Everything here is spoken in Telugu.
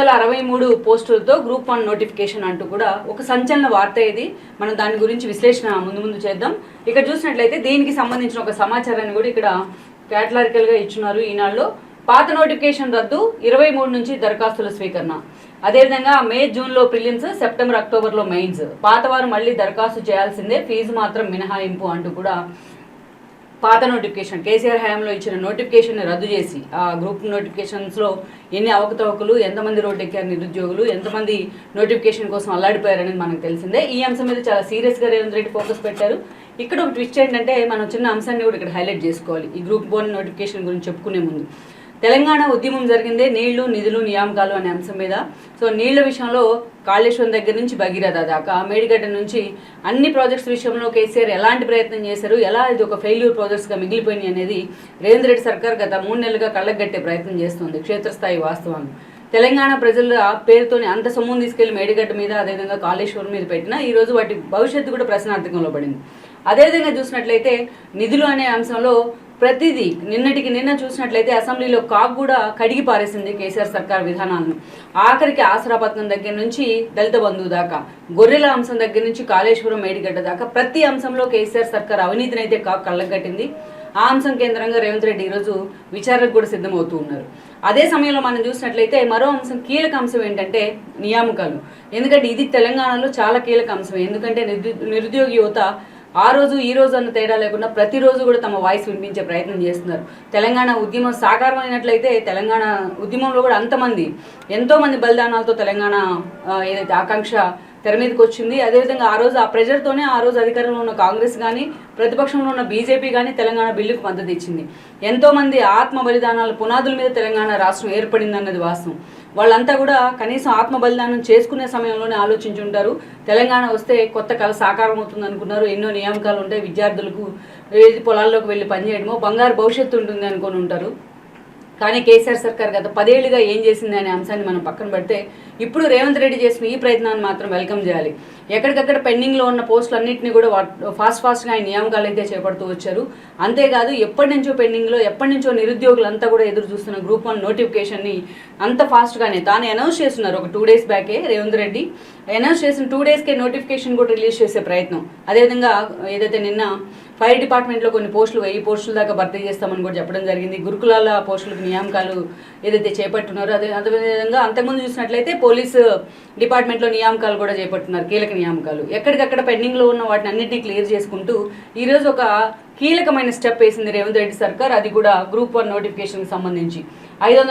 వందల అరవై మూడు పోస్టులతో గ్రూప్ వన్ నోటిఫికేషన్ అంటూ కూడా ఒక సంచలన వార్త ఇది. మనం దాని గురించి విశ్లేషణ ముందు ముందు చేద్దాం. ఇక్కడ చూసినట్లయితే దీనికి సంబంధించిన ఒక సమాచారాన్ని కూడా ఇక్కడ క్యాటలారికల్గా ఇచ్చున్నారు ఈనాడులో. పాత నోటిఫికేషన్ రద్దు ఇరవై మూడు నుంచి దరఖాస్తుల స్వీకరణ. అదేవిధంగా మే జూన్లో ప్రిలిమ్స్ సెప్టెంబర్ అక్టోబర్లో మెయిన్స్. పాతవారు మళ్ళీ దరఖాస్తు చేయాల్సిందే ఫీజు మాత్రం మినహాయింపు అంటూ కూడా పాత నోటిఫికేషన్ కేసీఆర్ హయాంలో ఇచ్చిన నోటిఫికేషన్ రద్దు చేసి ఆ గ్రూప్ నోటిఫికేషన్స్లో ఎన్ని అవకతవకలు ఎంతమంది రోడ్డు ఎక్కారు నిరుద్యోగులు ఎంతమంది నోటిఫికేషన్ కోసం అల్లాడిపోయారనేది మనకు తెలిసిందే. ఈ అంశం మీద చాలా సీరియస్గా రేవంత్ రెడ్డి ఫోకస్ పెట్టారు. ఇక్కడ ఒక ట్విస్ట్ ఏంటంటే మనం చిన్న అంశాన్ని కూడా ఇక్కడ హైలైట్ చేసుకోవాలి. ఈ గ్రూప్ వన్ నోటిఫికేషన్ గురించి చెప్పుకునే ముందు. తెలంగాణ ఉద్యమం జరిగిందే నీళ్ళు నిధులు నియామకాలు అనే అంశం మీద. సో నీళ్ళ విషయంలో కాళేశ్వరం దగ్గర నుంచి భగీరథ దాకా మేడిగడ్డ నుంచి అన్ని ప్రాజెక్ట్స్ విషయంలో కేసీఆర్ ఎలాంటి ప్రయత్నం చేశారు ఎలా ఇది ఒక ఫెయిల్యూర్ ప్రాజెక్ట్స్గా మిగిలిపోయినాయి అనేది రేవంత్ రెడ్డి సర్కార్ గత మూడు నెలలుగా కళ్ళగట్టే ప్రయత్నం చేస్తుంది క్షేత్రస్థాయి వాస్తవాన్ని తెలంగాణ ప్రజల పేరుతోని అంత సొమ్మును తీసుకెళ్ళి మేడిగడ్డ మీద అదేవిధంగా కాళేశ్వరం మీద పెట్టినా ఈరోజు వాటి భవిష్యత్తు కూడా ప్రశ్నార్థకంలో పడింది. అదేవిధంగా చూసినట్లయితే నిధులు అనే అంశంలో ప్రతిదీ నిన్నటికి నిన్న చూసినట్లయితే అసెంబ్లీలో కాక్ కూడా కడిగి పారేసింది కేసీఆర్ సర్కార్ విధానాలను. ఆఖరికి ఆసరా పథకం దగ్గర నుంచి దళిత బంధువు దాకా గొర్రెల అంశం దగ్గర నుంచి కాళేశ్వరం మేడిగడ్డ దాకా ప్రతి అంశంలో కేసీఆర్ సర్కార్ అవినీతిని అయితే కాక్ కళ్ళగట్టింది ఆ అంశం కేంద్రంగా రేవంత్ రెడ్డి ఈరోజు విచారణకు కూడా సిద్ధమవుతూ ఉన్నారు. అదే సమయంలో మనం చూసినట్లయితే మరో అంశం కీలక అంశం ఏంటంటే నియామకాలు. ఎందుకంటే ఇది తెలంగాణలో చాలా కీలక అంశం ఎందుకంటే నిరు నిరుద్యోగ యువత ఆ రోజు ఈ రోజు అన్న తేడా లేకుండా ప్రతిరోజు కూడా తమ వాయిస్ వినిపించే ప్రయత్నం చేస్తున్నారు. తెలంగాణ ఉద్యమం సాకారం అయినట్లయితే తెలంగాణ ఉద్యమంలో కూడా అంతమంది ఎంతోమంది బలిదానాలతో తెలంగాణ ఏదైతే ఆకాంక్ష తెర మీదకి వచ్చింది అదేవిధంగా ఆ రోజు ఆ ప్రెజర్తోనే ఆ రోజు అధికారంలో ఉన్న కాంగ్రెస్ కానీ ప్రతిపక్షంలో ఉన్న బీజేపీ కానీ తెలంగాణ బిల్లుకు మద్దతు ఇచ్చింది. ఎంతోమంది ఆత్మ బలిదానాల పునాదుల మీద తెలంగాణ రాష్ట్రం ఏర్పడింది అన్నది వాస్తవం. వాళ్ళంతా కూడా కనీసం ఆత్మ బలిదానం చేసుకునే సమయంలోనే ఆలోచించి ఉంటారు. తెలంగాణ వస్తే కొత్త కళ సాకారం అవుతుంది అనుకున్నారు. ఎన్నో నియామకాలు ఉంటాయి. విద్యార్థులకు ఏది పొలాల్లోకి వెళ్ళి పనిచేయడమో బంగారు భవిష్యత్తు ఉంటుంది అనుకొని ఉంటారు. కానీ కేసీఆర్ సర్కార్ గత పదేళ్ళుగా ఏం చేసింది అనే అంశాన్ని మనం పక్కన పెడితే ఇప్పుడు రేవంత్ రెడ్డి చేసిన ఈ ప్రయత్నాన్ని మాత్రం వెల్కమ్ చేయాలి. ఎక్కడికక్కడ పెండింగ్లో ఉన్న పోస్టులన్నింటినీ కూడా ఫాస్ట్ ఫాస్ట్గా ఆయన నియామకాలు అయితే చేపడుతూ వచ్చారు. అంతేకాదు ఎప్పటి నుంచో పెండింగ్లో ఎప్పటి నుంచో నిరుద్యోగులంతా కూడా ఎదురు చూస్తున్న గ్రూప్ వన్ నోటిఫికేషన్ని అంత ఫాస్ట్గానే తాను అనౌన్స్ చేస్తున్నారు. ఒక టూ డేస్ బ్యాకే రేవంత్ రెడ్డి అనౌన్స్ చేసిన టూ డేస్కే నోటిఫికేషన్ కూడా రిలీజ్ చేసే ప్రయత్నం. అదేవిధంగా ఏదైతే నిన్న ఫైర్ డిపార్ట్మెంట్లో కొన్ని పోస్టులు వెయ్యి పోస్టుల దాకా భర్తీ చేస్తామని కూడా చెప్పడం జరిగింది. గురుకులాల పోస్టులకు నియామకాలు ఏదైతే చేపట్టున్నారో అదే అదేవిధంగా అంతకుముందు చూసినట్లయితే పోలీసు డిపార్ట్మెంట్లో నియామకాలు కూడా చేపట్టున్నారు కీలక నియామకాలు. ఎక్కడికక్కడ పెండింగ్లో ఉన్న వాటిని అన్నింటినీ క్లియర్ చేసుకుంటూ ఈరోజు ఒక కీలకమైన స్టెప్ వేసింది రేవంత్ రెడ్డి సర్కార్ అది కూడా గ్రూప్ వన్ నోటిఫికేషన్కి సంబంధించి. ఐదు వందల